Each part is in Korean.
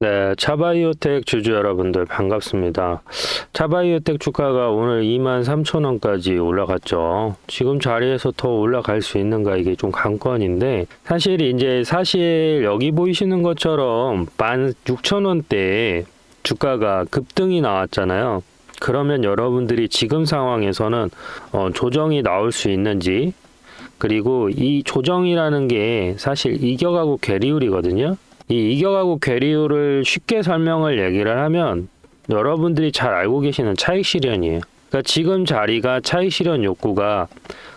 네, 차바이오텍 주주 여러분들 반갑습니다. 차바이오텍 주가가 오늘 23,000원까지 올라갔죠. 지금 자리에서 더 올라갈 수 있는가 이게 좀 관건인데 사실 이제 사실 여기 보이시는 것처럼 16,000원대에 주가가 급등이 나왔잖아요. 그러면 여러분들이 지금 상황에서는 어, 조정이 나올 수 있는지 그리고 이 조정이라는 게 사실 이격하고 괴리율이거든요. 이 이격하고 괴리율을 쉽게 설명을 얘기를 하면 여러분들이 잘 알고 계시는 차익 실현이에요. 그러니까 지금 자리가 차익 실현 욕구가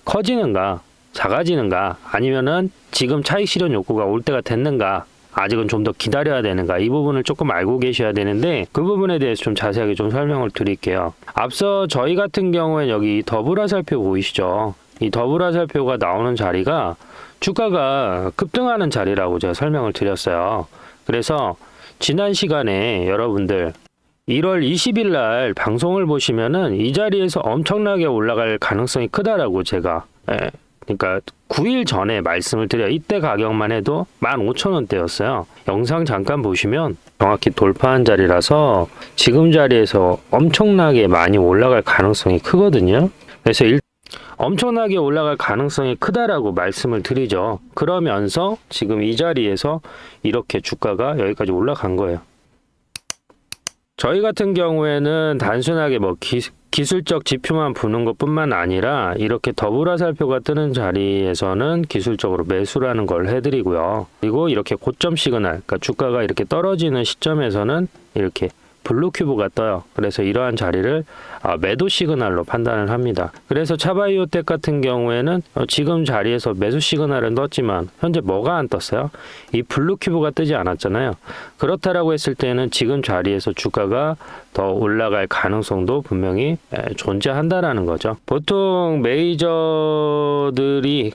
커지는가, 작아지는가, 아니면은 지금 차익 실현 욕구가 올 때가 됐는가, 아직은 좀 더 기다려야 되는가 이 부분을 조금 알고 계셔야 되는데 그 부분에 대해서 좀 자세하게 좀 설명을 드릴게요. 앞서 저희 같은 경우에 여기 더불화살표 보이시죠? 이 더불화살표가 나오는 자리가 주가가 급등하는 자리라고 제가 설명을 드렸어요. 그래서 지난 시간에 여러분들 1월 20일 날 방송을 보시면은 이 자리에서 엄청나게 올라갈 가능성이 크다라고 제가 예, 그러니까 9일 전에 말씀을 드려 이때 가격만 해도 15,000원대였어요. 영상 잠깐 보시면 정확히 돌파한 자리라서 지금 자리에서 엄청나게 많이 올라갈 가능성이 크거든요. 그래서 일 엄청나게 올라갈 가능성이 크다라고 말씀을 드리죠. 그러면서 지금 이 자리에서 이렇게 주가가 여기까지 올라간 거예요. 저희 같은 경우에는 단순하게 뭐 기, 기술적 지표만 보는 것 뿐만 아니라 이렇게 더불어살표가 뜨는 자리에서는 기술적으로 매수라는 걸 해드리고요. 그리고 이렇게 고점 시그널, 그러니까 주가가 이렇게 떨어지는 시점에서는 이렇게 블루 큐브가 떠요. 그래서 이러한 자리를 아, 매도 시그널로 판단을 합니다. 그래서 차바이오텍 같은 경우에는 어, 지금 자리에서 매수 시그널은 떴지만 현재 뭐가 안 떴어요? 이 블루 큐브가 뜨지 않았잖아요. 그렇다라고 했을 때는 지금 자리에서 주가가 더 올라갈 가능성도 분명히 에, 존재한다라는 거죠. 보통 메이저들이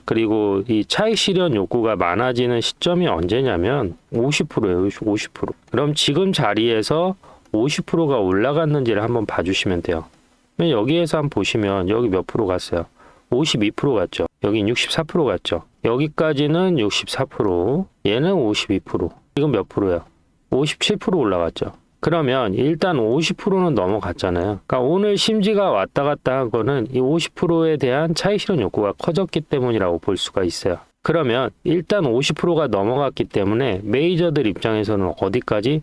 그리고 이 차익 실현 욕구가 많아지는 시점이 언제냐면 50%예요. 50%. 그럼 지금 자리에서 50%가 올라갔는지를 한번 봐주시면 돼요. 여기에서 한번 보시면 여기 몇 프로 갔어요? 52% 갔죠. 여긴 64% 갔죠. 여기까지는 64%, 얘는 52%. 이건 몇 프로예요? 57% 올라갔죠. 그러면 일단 50%는 넘어갔잖아요. 그러니까 오늘 심지가 왔다 갔다 한 거는 이 50%에 대한 차익 실현 욕구가 커졌기 때문이라고 볼 수가 있어요. 그러면 일단 50%가 넘어갔기 때문에 메이저들 입장에서는 어디까지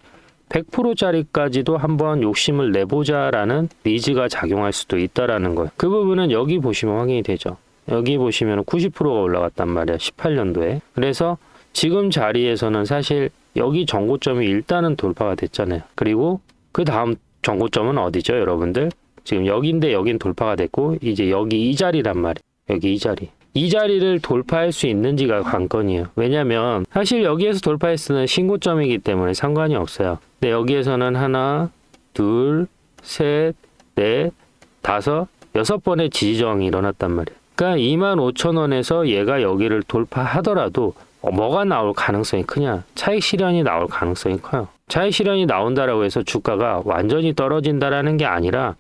100%짜리까지도 한번 욕심을 내보자라는 니즈가 작용할 수도 있다라는 거예요. 그 부분은 여기 보시면 확인이 되죠. 여기 보시면 90%가 올라갔단 말이야. 18년도에. 그래서 지금 자리에서는 사실 여기 정고점이 일단은 돌파가 됐잖아요. 그리고 그 다음 정고점은 어디죠, 여러분들? 지금 여기인데 여긴 돌파가 됐고 이제 여기 이 자리란 말이에요. 여기 이 자리. 이 자리를 돌파할 수 있는지가 관건이에요. 왜냐면 사실 여기에서 돌파했으면 신고점이기 때문에 상관이 없어요. 근데 여기에서는 하나, 둘, 셋, 넷, 다섯, 여섯 번의 지지저항이 일어났단 말이에요. 그러니까 2만 5천 원에서 얘가 여기를 돌파하더라도 어, 뭐가 나올 가능성이 크냐? 차익 실현이 나올 가능성이 커요. 차익 실현이 나온다라고 해서 주가가 완전히 떨어진다라는 게 아니라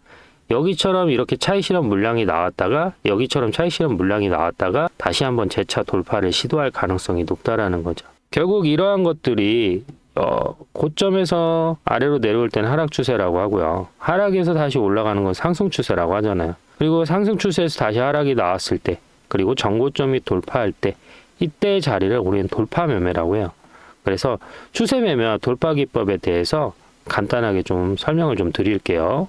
여기처럼 이렇게 차익 실현 물량이 나왔다가 여기처럼 차익 실현 물량이 나왔다가 다시 한번 재차 돌파를 시도할 가능성이 높다라는 거죠. 결국 이러한 것들이 어, 고점에서 아래로 내려올 때는 하락 추세라고 하고요. 하락에서 다시 올라가는 건 상승 추세라고 하잖아요. 그리고 상승 추세에서 다시 하락이 나왔을 때, 그리고 정고점이 돌파할 때, 이때 자리를 우리는 돌파 매매라고 해요. 그래서 추세 매매와 돌파 기법에 대해서 간단하게 좀 설명을 좀 드릴게요.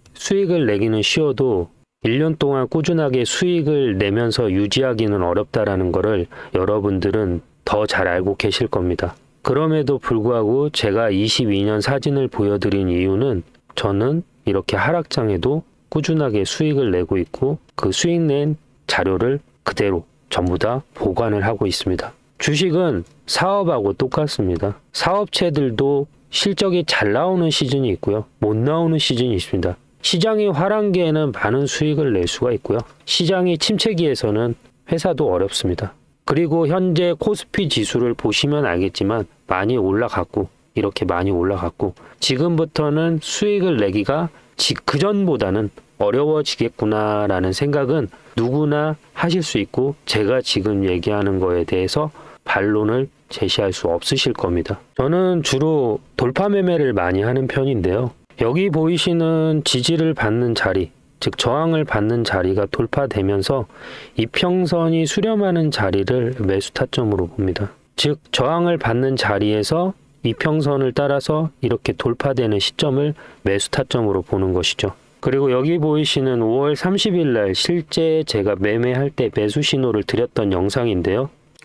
수익을 내기는 쉬워도 1년 동안 꾸준하게 수익을 내면서 유지하기는 어렵다라는 거를 여러분들은 더 잘 알고 계실 겁니다. 그럼에도 불구하고 제가 22년 사진을 보여드린 이유는 저는 이렇게 하락장에도 꾸준하게 수익을 내고 있고 그 수익 낸 자료를 그대로 전부 다 보관을 하고 있습니다. 주식은 사업하고 똑같습니다. 사업체들도 실적이 잘 나오는 시즌이 있고요. 못 나오는 시즌이 있습니다. 시장이 화랑기에는 많은 수익을 낼 수가 있고요. 시장이 침체기에서는 회사도 어렵습니다. 그리고 현재 코스피 지수를 보시면 알겠지만 많이 올라갔고 이렇게 많이 올라갔고 지금부터는 수익을 내기가 그 전보다는 어려워지겠구나라는 생각은 누구나 하실 수 있고 제가 지금 얘기하는 거에 대해서 반론을 제시할 수 없으실 겁니다. 저는 주로 돌파 매매를 많이 하는 편인데요. 여기 보이시는 지지를 받는 자리, 즉 저항을 받는 자리가 돌파되면서 이평선이 수렴하는 자리를 매수 타점으로 봅니다. 즉 저항을 받는 자리에서 이평선을 따라서 이렇게 돌파되는 시점을 매수 타점으로 보는 것이죠. 그리고 여기 보이시는 5월 30일 날 실제 제가 매매할 때 매수 신호를 드렸던 영상인데요.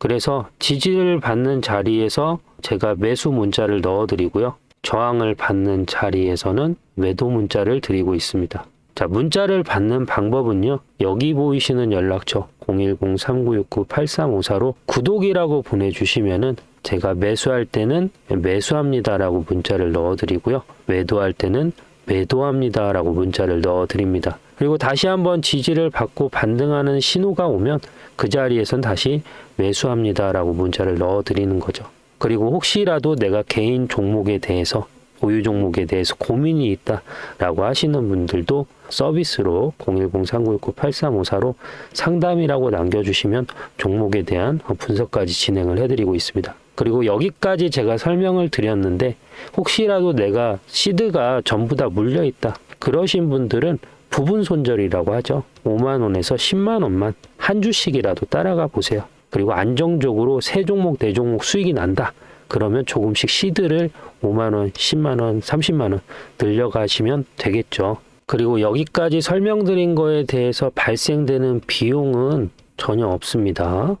그래서 지지를 받는 자리에서 제가 매수 문자를 넣어 드리고요. 저항을 받는 자리에서는 매도 문자를 드리고 있습니다. 자, 문자를 받는 방법은요. 여기 보이시는 연락처 010-3969-8354로 구독이라고 보내주시면은 제가 매수할 때는 매수합니다라고 문자를 넣어 드리고요. 매도할 때는 매도합니다라고 문자를 넣어 드립니다. 그리고 다시 한번 지지를 받고 반등하는 신호가 오면 그 자리에선 다시 매수합니다 라고 문자를 넣어 드리는 거죠. 그리고 혹시라도 내가 개인 종목에 대해서 보유 종목에 대해서 고민이 있다 라고 하시는 분들도 서비스로 010-3969-8354로 상담이라고 남겨주시면 종목에 대한 분석까지 진행을 해드리고 있습니다. 그리고 여기까지 제가 설명을 드렸는데 혹시라도 내가 시드가 전부 다 물려 있다 그러신 분들은 부분 손절이라고 하죠. 5만 원에서 10만 원만 한 주씩이라도 따라가 보세요. 그리고 안정적으로 세 종목 네 종목 수익이 난다. 그러면 조금씩 시드를 5만 원, 10만 원, 30만 원 늘려가시면 되겠죠. 그리고 여기까지 설명드린 거에 대해서 발생되는 비용은 전혀 없습니다.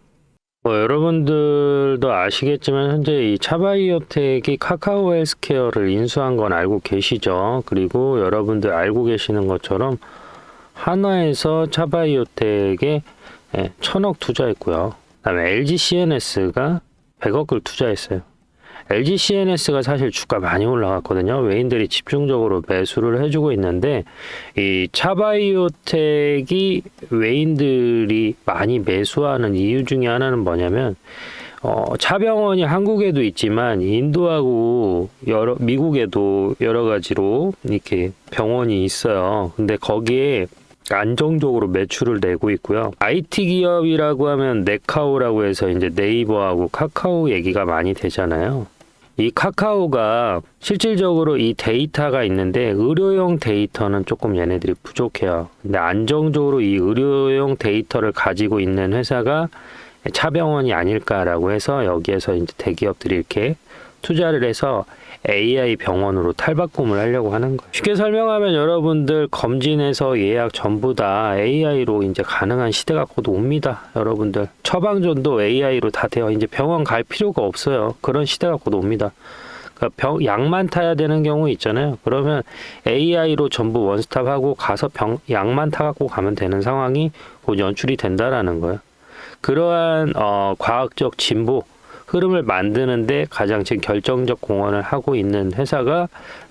뭐 여러분들도 아시겠지만 현재 이 차바이오텍이 카카오 헬스케어를 인수한 건 알고 계시죠? 그리고 여러분들 알고 계시는 것처럼 하나에서 차바이오텍에 예, 천억 투자했고요. 그다음에 LG CNS가 100억을 투자했어요. LG CNS가 사실 주가 많이 올라갔거든요. 외인들이 집중적으로 매수를 해주고 있는데 이 차바이오텍이 외인들이 많이 매수하는 이유 중에 하나는 뭐냐면 어, 차병원이 한국에도 있지만 인도하고 여러 미국에도 여러 가지로 이렇게 병원이 있어요. 근데 거기에 안정적으로 매출을 내고 있고요. IT 기업이라고 하면 네카오라고 해서 이제 네이버하고 카카오 얘기가 많이 되잖아요. 이 카카오가 실질적으로 이 데이터가 있는데 의료용 데이터는 조금 얘네들이 부족해요. 근데 안정적으로 이 의료용 데이터를 가지고 있는 회사가 차병원이 아닐까라고 해서 여기에서 이제 대기업들이 이렇게 투자를 해서 AI 병원으로 탈바꿈을 하려고 하는 거예요. 쉽게 설명하면 여러분들 검진에서 예약 전부 다 AI로 이제 가능한 시대가 곧 옵니다. 여러분들 처방전도 AI로 다 돼요. 이제 병원 갈 필요가 없어요. 그런 시대가 곧 옵니다. 그러니까 병, 약만 타야 되는 경우 있잖아요. 그러면 AI로 전부 원스톱하고 가서 병, 약만 타갖고 가면 되는 상황이 곧 연출이 된다라는 거예요. 그러한 어, 과학적 진보 흐름을 만드는데 가장 지금 결정적 공헌을 하고 있는 회사가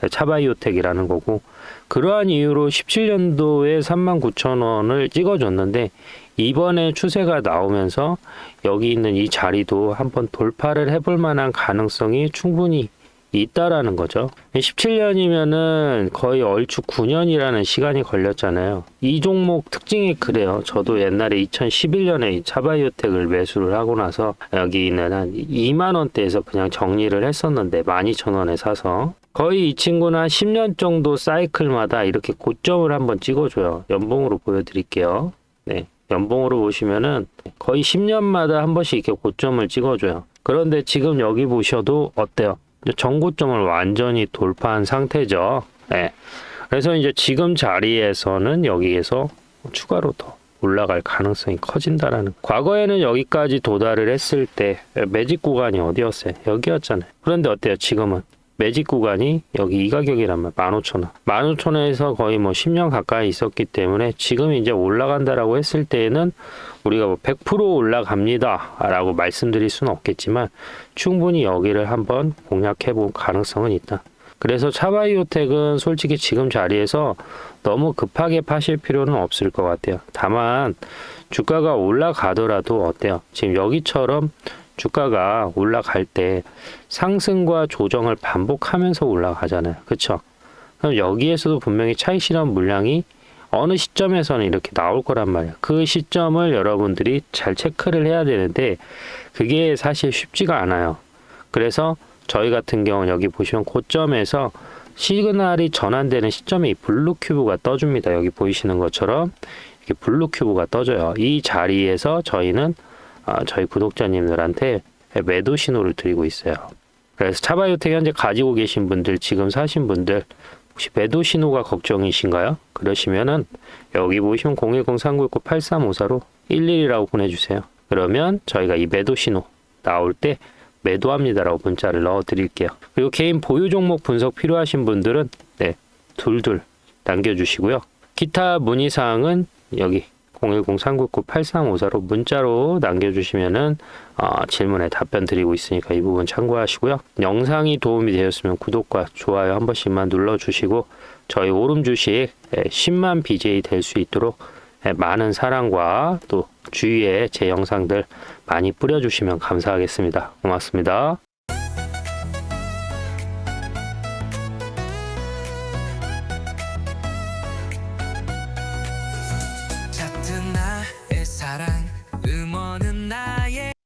차바이오텍이라는 거고 그러한 이유로 17년도에 3만 9천 원을 찍어줬는데 이번에 추세가 나오면서 여기 있는 이 자리도 한번 돌파를 해볼 만한 가능성이 충분히 있다라는 거죠. 17년이면은 거의 얼추 9년이라는 시간이 걸렸잖아요. 이 종목 특징이 그래요. 저도 옛날에 2011년에 이 차바이오텍을 매수를 하고 나서 여기 있는 한 2만 원대에서 그냥 정리를 했었는데 12,000원에 사서 거의 이 친구는 한 10년 정도 사이클마다 이렇게 고점을 한번 찍어줘요. 연봉으로 보여드릴게요. 네. 연봉으로 보시면은 거의 10년마다 한 번씩 이렇게 고점을 찍어줘요. 그런데 지금 여기 보셔도 어때요? 정고점을 완전히 돌파한 상태죠. 네. 그래서 이제 지금 자리에서는 여기에서 추가로 더 올라갈 가능성이 커진다라는. 과거에는 여기까지 도달을 했을 때 매직 구간이 어디였어요? 여기였잖아요. 그런데 어때요? 지금은 매직 구간이 여기 이 가격이란 말 15,000원. 15,000원에서 거의 뭐 10년 가까이 있었기 때문에 지금 이제 올라간다라고 했을 때에는 우리가 뭐 100% 올라갑니다. 라고 말씀드릴 수는 없겠지만 충분히 여기를 한번 공략해 볼 가능성은 있다. 그래서 차바이오텍은 솔직히 지금 자리에서 너무 급하게 파실 필요는 없을 것 같아요. 다만 주가가 올라가더라도 어때요? 지금 여기처럼 주가가 올라갈 때 상승과 조정을 반복하면서 올라가잖아요. 그렇죠? 그럼 여기에서도 분명히 차익 실현 물량이 어느 시점에서는 이렇게 나올 거란 말이에요. 그 시점을 여러분들이 잘 체크를 해야 되는데 그게 사실 쉽지가 않아요. 그래서 저희 같은 경우는 여기 보시면 고점에서 시그널이 전환되는 시점에 이 블루 큐브가 떠줍니다. 여기 보이시는 것처럼 이렇게 블루 큐브가 떠져요. 이 자리에서 저희는 아, 저희 구독자님들한테 매도 신호를 드리고 있어요. 그래서 차바이오텍 현재 가지고 계신 분들, 지금 사신 분들 혹시 매도 신호가 걱정이신가요? 그러시면은 여기 보시면 010-3969-8354로 11이라고 보내주세요. 그러면 저희가 이 매도 신호 나올 때 매도합니다라고 문자를 넣어 드릴게요. 그리고 개인 보유 종목 분석 필요하신 분들은 네, 둘둘 남겨주시고요. 기타 문의 사항은 여기 010-399-8354로 문자로 남겨주시면은 어, 질문에 답변 드리고 있으니까 이 부분 참고하시고요. 영상이 도움이 되었으면 구독과 좋아요 한 번씩만 눌러주시고 저희 오름 주식 10만 BJ 될 수 있도록 예, 많은 사랑과 또 주위에 제 영상들 많이 뿌려주시면 감사하겠습니다. 고맙습니다.